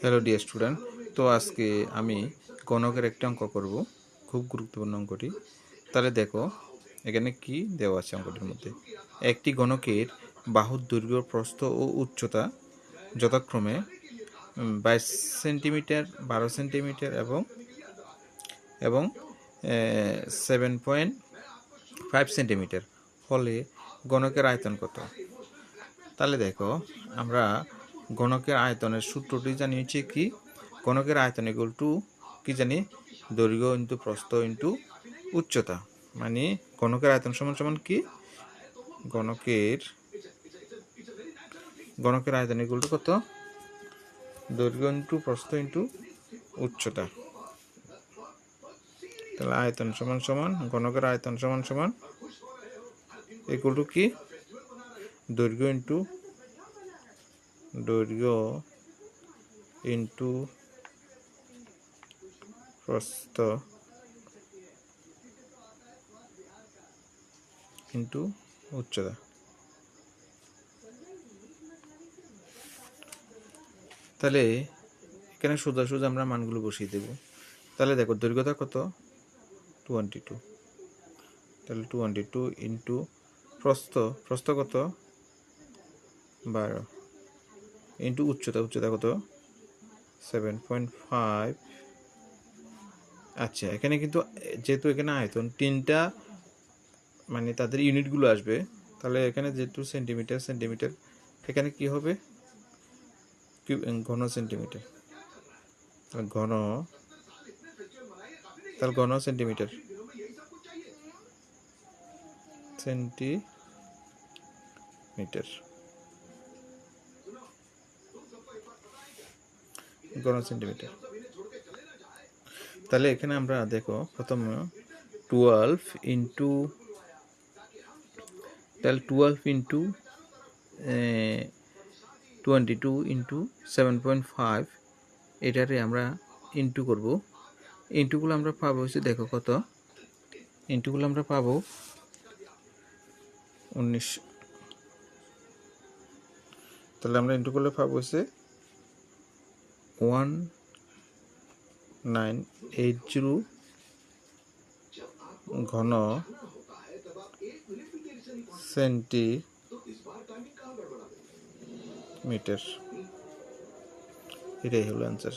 Hello dear student তো আজকে আমি গণকের একটা অঙ্ক করব। খুব গুরুত্বপূর্ণ অঙ্কটি। তাহলে দেখো, এখানে কি দেওয়া আছে অঙ্কটির মধ্যে? একটি গণকের বাহুর দৈর্ঘ্য, প্রস্থ ও উচ্চতা যথাক্রমে বাইশ সেন্টিমিটার, বারো সেন্টিমিটার এবং এবং সেভেন পয়েন্ট ফাইভ সেন্টিমিটার। ফলে গণকের আয়তন কত? তাহলে দেখো, আমরা গণকের আয়তনের সূত্রটি জানিয়েছি কি? গণকের আয়তন ইকুয়াল টু কি জানি? দৈর্ঘ্য ইন্টু প্রস্থ ইন্টু উচ্চতা। মানে গণকের আয়তন সমান সমান কি? গণকের গণকের আয়তন ইকুয়াল টু কত? দৈর্ঘ্য ইন্টু প্রস্থ ইন্টু উচ্চতা। তাহলে আয়তন সমান সমান, গণকের আয়তন সমান সমান ইকুয়াল টু কি? দৈর্ঘ্য ইন্টু দৈর্ঘ্য ইন্টু প্রস্থ ইন্টু উচ্চতা। তাহলে এখানে সোজা সোজা আমরা মানগুলো বসিয়ে দেব। তাহলে দেখো দৈর্ঘ্যতা কত? টোয়েন্টি টু তাহলে টোয়েন্টি টু ইন্টু প্রস্থ প্রস্থ কত? বারো। ইন্টু উচ্চতা উচ্চতা কত? সেভেন পয়েন্ট ফাইভ আচ্ছা এখানে কিন্তু যেহেতু এখানে আয়তন, তিনটা মানে তাদের ইউনিটগুলো আসবে, তাহলে এখানে যেহেতু সেন্টিমিটার সেন্টিমিটার এখানে কি হবে? ঘন সেন্টিমিটার ঘন, তাহলে ঘন সেন্টিমিটার সেন্টিমিটার ঘন সেন্টিমিটার তাহলে এখানে আমরা দেখো প্রথম টুয়েলভ ইন্টু তাহলে twelve into twenty two into seven point five এটারে আমরা ইন্টু করব। ইন্টুগুলো আমরা পাবো হচ্ছে দেখো কত? ইন্টুগুলো আমরা পাবো উনিশ। তাহলে আমরা ইন্টু করলে পাবো হচ্ছে ওয়ান নাইন এইট জিরো ঘন সেন্টিমিটার এটাই হলো অ্যান্সার